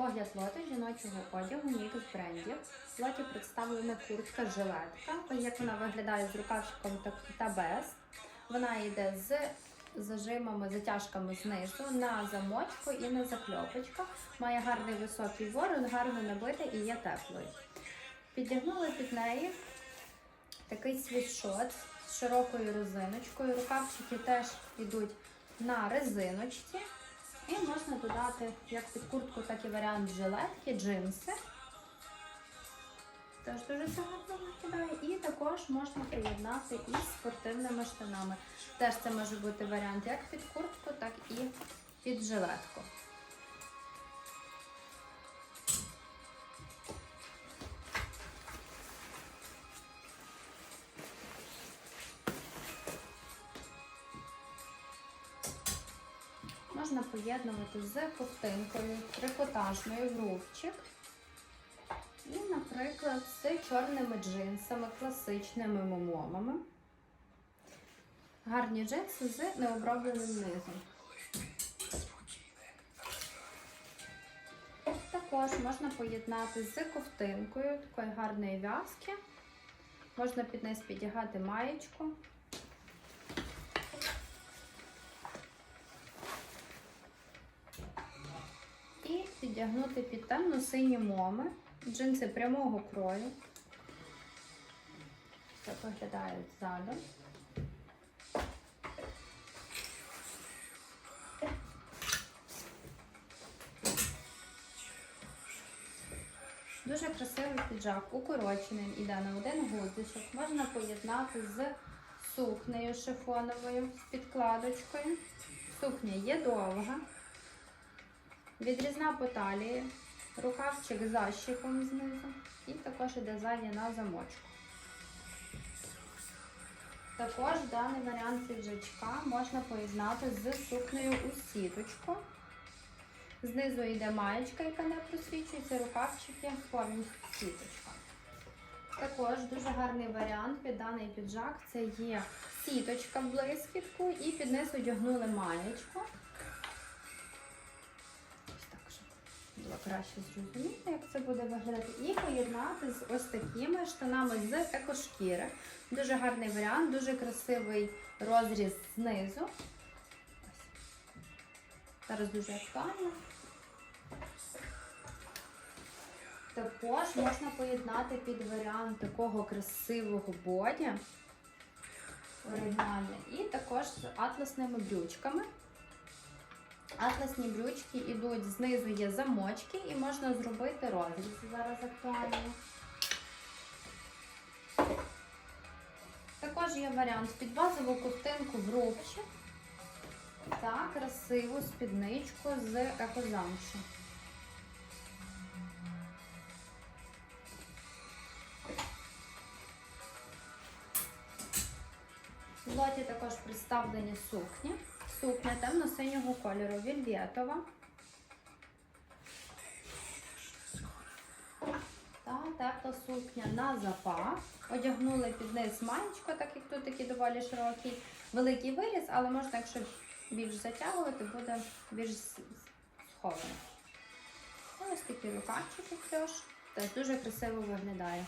Огляд лоти жіночого одягу мікс брендів. В лоті представлена куртка жилетка. Як вона виглядає з рукавчиком та, без. Вона йде з зажимами, затяжками знизу на замочку і на закльопочках. Має гарний високий ворот, гарно набита і є теплою. Підтягнули під неї такий світшот з широкою резиночкою. Рукавчики теж йдуть на резиночці. І можна додати як під куртку, так і варіант жилетки, джинси. Теж дуже це гарно виглядає. І також можна приєднати із спортивними штанами. Теж це може бути варіант як під куртку, так і під жилетку. Можна поєднувати з ковтинкою, трикотажною в. І, наприклад, з чорними джинсами, класичними момомами. Гарні джинси з необробленим низом. Також можна поєднати з ковтинкою такої гарної в'язки. Можна під низ підігати маєчку. І підтягнути під темно-сині моми, джинси прямого крою. Так виглядають ззаду. Дуже красивий піджак, укорочений, іде на один гудзичок. Можна поєднати з сукнею шифоновою, з підкладочкою. Сукня є довга. Відрізна по талії, рукавчик з защіпом знизу і також іде ззаді на замочку. Також даний варіант піджачка можна поєднати з сукнею у сіточку. Знизу йде маєчка, яка не просвічується, рукавчики повністю сіточка. Також дуже гарний варіант під даний піджак це є сіточка в блискітку і під низ одягнули маєчку. Було краще зрозуміти, як це буде виглядати. І поєднати з ось такими штанами з екошкіри. Дуже гарний варіант, дуже красивий розріз знизу. Зараз дуже актуально. Також можна поєднати під варіант такого красивого боді оригінальне. І також з атласними брючками. Атласні брючки йдуть, знизу є замочки і можна зробити розріз. Зараз актуально. Також є варіант під базову ковтинку в рубчик та красиву спідничку з екозамшу. Лоті також представлені сукні. Сукня темно-синього кольору, вільветова. Та тепла сукня на запах. Одягнули під низ маєчку, так як тут такий доволі широкий, великий виріз, але можна, якщо більш затягувати, буде більш сховано. Ось такі рукавчики теж. Теж дуже красиво виглядає.